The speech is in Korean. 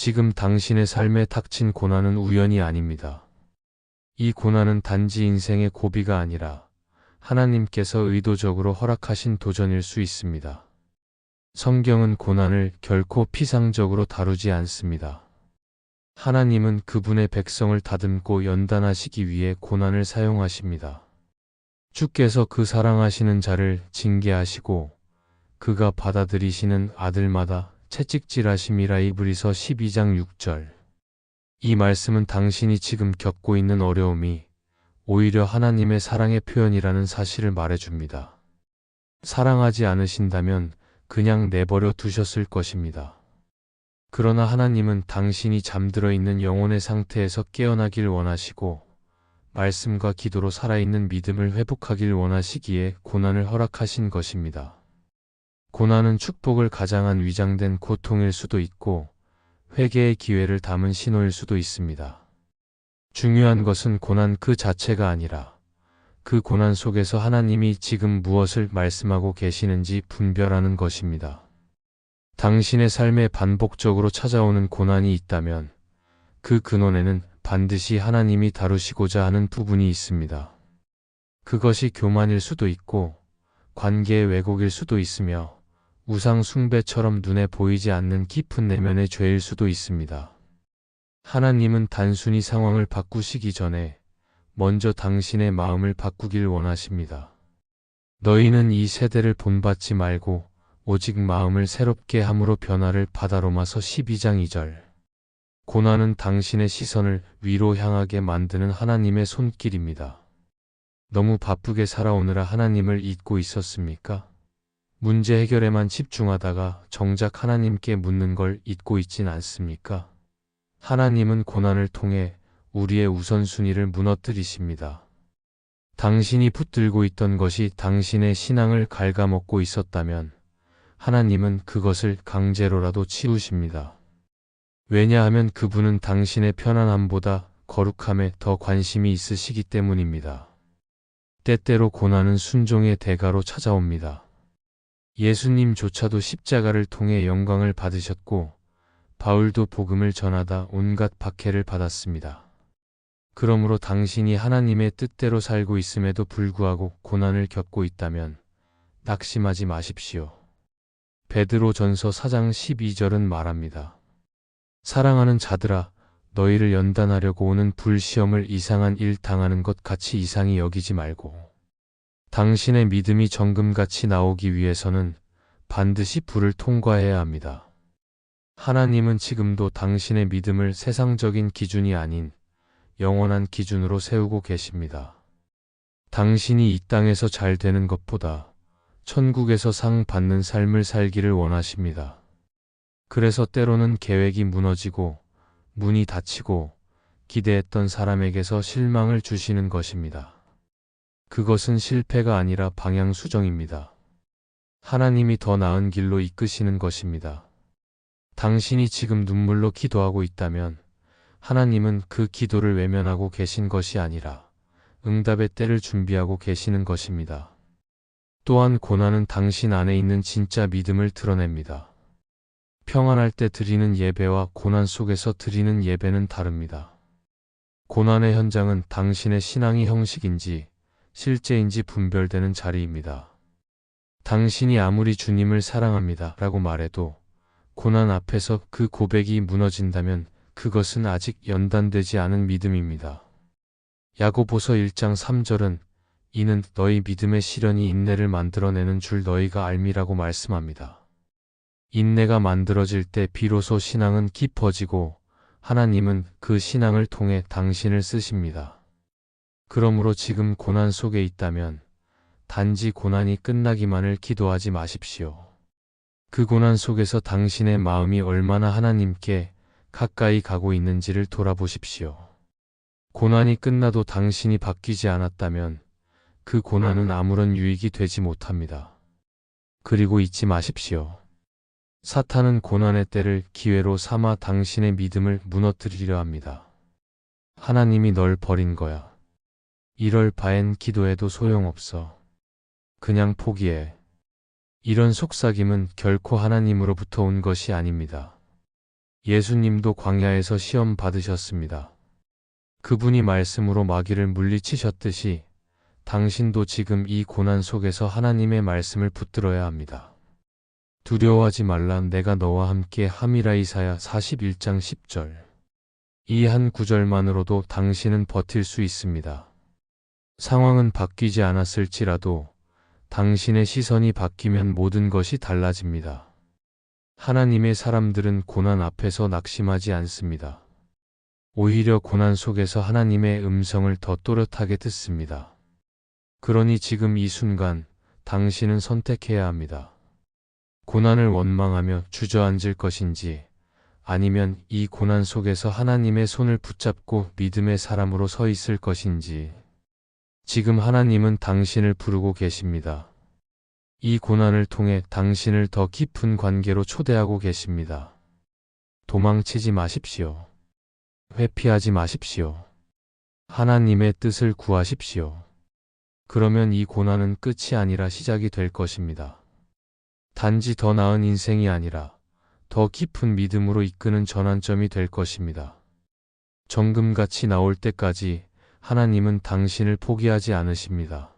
지금 당신의 삶에 닥친 고난은 우연이 아닙니다. 이 고난은 단지 인생의 고비가 아니라 하나님께서 의도적으로 허락하신 도전일 수 있습니다. 성경은 고난을 결코 피상적으로 다루지 않습니다. 하나님은 그분의 백성을 다듬고 연단하시기 위해 고난을 사용하십니다. 주께서 그 사랑하시는 자를 징계하시고 그가 받아들이시는 아들마다 채찍질하심이라 이브리서 12장 6절. 이 말씀은 당신이 지금 겪고 있는 어려움이 오히려 하나님의 사랑의 표현이라는 사실을 말해줍니다. 사랑하지 않으신다면 그냥 내버려 두셨을 것입니다. 그러나 하나님은 당신이 잠들어 있는 영혼의 상태에서 깨어나길 원하시고 말씀과 기도로 살아있는 믿음을 회복하길 원하시기에 고난을 허락하신 것입니다. 고난은 축복을 가장한 위장된 고통일 수도 있고 회개의 기회를 담은 신호일 수도 있습니다. 중요한 것은 고난 그 자체가 아니라 그 고난 속에서 하나님이 지금 무엇을 말씀하고 계시는지 분별하는 것입니다. 당신의 삶에 반복적으로 찾아오는 고난이 있다면 그 근원에는 반드시 하나님이 다루시고자 하는 부분이 있습니다. 그것이 교만일 수도 있고 관계의 왜곡일 수도 있으며 우상 숭배처럼 눈에 보이지 않는 깊은 내면의 죄일 수도 있습니다. 하나님은 단순히 상황을 바꾸시기 전에 먼저 당신의 마음을 바꾸길 원하십니다. 너희는 이 세대를 본받지 말고 오직 마음을 새롭게 함으로 변화를 받아 로마서 12장 2절. 고난은 당신의 시선을 위로 향하게 만드는 하나님의 손길입니다. 너무 바쁘게 살아오느라 하나님을 잊고 있었습니까? 문제 해결에만 집중하다가 정작 하나님께 묻는 걸 잊고 있진 않습니까? 하나님은 고난을 통해 우리의 우선순위를 무너뜨리십니다. 당신이 붙들고 있던 것이 당신의 신앙을 갉아먹고 있었다면 하나님은 그것을 강제로라도 치우십니다. 왜냐하면 그분은 당신의 편안함보다 거룩함에 더 관심이 있으시기 때문입니다. 때때로 고난은 순종의 대가로 찾아옵니다. 예수님조차도 십자가를 통해 영광을 받으셨고 바울도 복음을 전하다 온갖 박해를 받았습니다. 그러므로 당신이 하나님의 뜻대로 살고 있음에도 불구하고 고난을 겪고 있다면 낙심하지 마십시오. 베드로 전서 4장 12절은 말합니다. 사랑하는 자들아, 너희를 연단하려고 오는 불시험을 이상한 일 당하는 것 같이 이상히 여기지 말고, 당신의 믿음이 정금같이 나오기 위해서는 반드시 불을 통과해야 합니다. 하나님은 지금도 당신의 믿음을 세상적인 기준이 아닌 영원한 기준으로 세우고 계십니다. 당신이 이 땅에서 잘 되는 것보다 천국에서 상 받는 삶을 살기를 원하십니다. 그래서 때로는 계획이 무너지고 문이 닫히고 기대했던 사람에게서 실망을 주시는 것입니다. 그것은 실패가 아니라 방향 수정입니다. 하나님이 더 나은 길로 이끄시는 것입니다. 당신이 지금 눈물로 기도하고 있다면 하나님은 그 기도를 외면하고 계신 것이 아니라 응답의 때를 준비하고 계시는 것입니다. 또한 고난은 당신 안에 있는 진짜 믿음을 드러냅니다. 평안할 때 드리는 예배와 고난 속에서 드리는 예배는 다릅니다. 고난의 현장은 당신의 신앙이 형식인지 실제인지 분별되는 자리입니다. 당신이 아무리 주님을 사랑합니다 라고 말해도 고난 앞에서 그 고백이 무너진다면 그것은 아직 연단되지 않은 믿음입니다. 야고보서 1장 3절은 이는 너희 믿음의 시련이 인내를 만들어내는 줄 너희가 알미라고 말씀합니다. 인내가 만들어질 때 비로소 신앙은 깊어지고 하나님은 그 신앙을 통해 당신을 쓰십니다. 그러므로 지금 고난 속에 있다면 단지 고난이 끝나기만을 기도하지 마십시오. 그 고난 속에서 당신의 마음이 얼마나 하나님께 가까이 가고 있는지를 돌아보십시오. 고난이 끝나도 당신이 바뀌지 않았다면 그 고난은 아무런 유익이 되지 못합니다. 그리고 잊지 마십시오. 사탄은 고난의 때를 기회로 삼아 당신의 믿음을 무너뜨리려 합니다. 하나님이 널 버린 거야. 이럴 바엔 기도해도 소용없어. 그냥 포기해. 이런 속삭임은 결코 하나님으로부터 온 것이 아닙니다. 예수님도 광야에서 시험 받으셨습니다. 그분이 말씀으로 마귀를 물리치셨듯이 당신도 지금 이 고난 속에서 하나님의 말씀을 붙들어야 합니다. 두려워하지 말라 내가 너와 함께 함이라 이사야 41장 10절. 이 한 구절만으로도 당신은 버틸 수 있습니다. 상황은 바뀌지 않았을지라도 당신의 시선이 바뀌면 모든 것이 달라집니다. 하나님의 사람들은 고난 앞에서 낙심하지 않습니다. 오히려 고난 속에서 하나님의 음성을 더 또렷하게 듣습니다. 그러니 지금 이 순간 당신은 선택해야 합니다. 고난을 원망하며 주저앉을 것인지 아니면 이 고난 속에서 하나님의 손을 붙잡고 믿음의 사람으로 서 있을 것인지 지금 하나님은 당신을 부르고 계십니다. 이 고난을 통해 당신을 더 깊은 관계로 초대하고 계십니다. 도망치지 마십시오. 회피하지 마십시오. 하나님의 뜻을 구하십시오. 그러면 이 고난은 끝이 아니라 시작이 될 것입니다. 단지 더 나은 인생이 아니라 더 깊은 믿음으로 이끄는 전환점이 될 것입니다. 정금같이 나올 때까지 하나님은 당신을 포기하지 않으십니다.